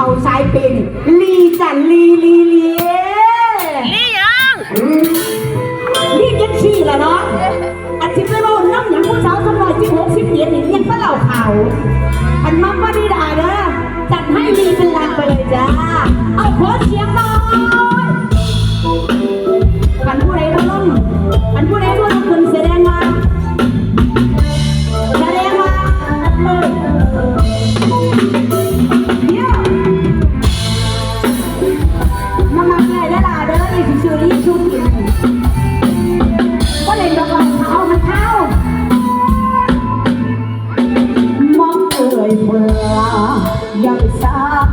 เท่าสายเป็นลีจันลีลีลีนี่ยังลียังชี้ละเนาะอันที่ไม่รู้น้ำอย่างผู้สาวสมัยที่หกสิบเจ็ดนี่ยังก็เล่าข่าวอันมักว่าดีดาเด้อจัดให้ลีเป็นหลักไปเลยจ้าเอาขอเสียงหน่อย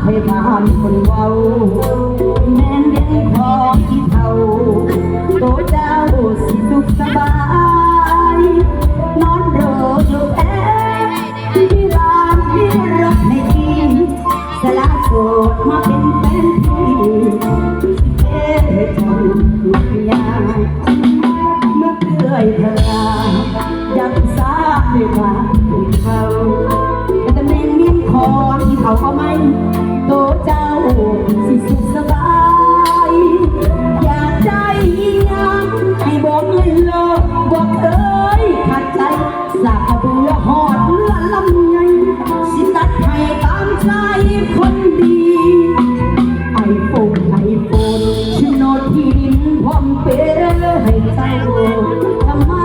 ให้บ้านคนเว้าแม่นเลี้ยงของที่เท่าโตเจ้าสิสุขสบาย นอนรออยู่แท้ที่บ้านที่รถให้ดีสละโสดมาเป็นแฟนพี่เอ๊ะทำทุกอย่างเมื่อเลื่อยเธอยังสาไม่ว่าถึงเขาแต่เมนเมียนคอนที่เขาเขาไม่ โตเจ้าสิสุขสบาย อยากได้ยังให้บอกเลยเลิกบอกเอ้ยขัดใจสากกระเบือหอดเรือลำไงสิตัดให้ตามใจคนดีไอโฟนไอโฟนฉันโนดที่ดินพร้อมเปย์ให้เจ้าทำมาม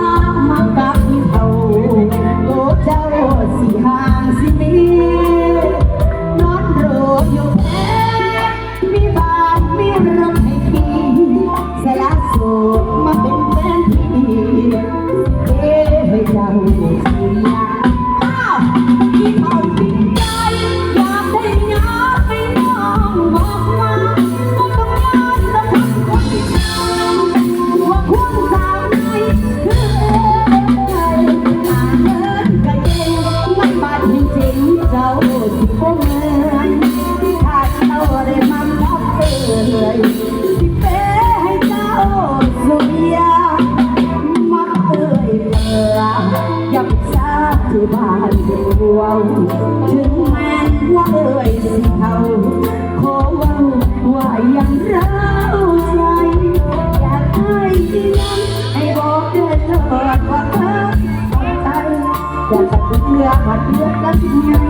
ถึงแม้ว่าเอ่ยสิเขาขอวังว่ายังรักใจอยากให้ที่นั้นให้บอกเธอเถิดว่าเธอใจอยากจะเลือกมาเลือกยัง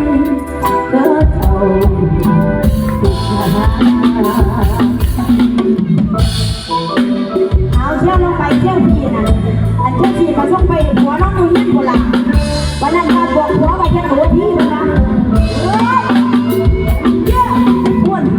เธอเท่าเอาเชือยลงไปเชี่ยทีนะอันเชี่ยวทีมาส่งไปหัวน้องนุ่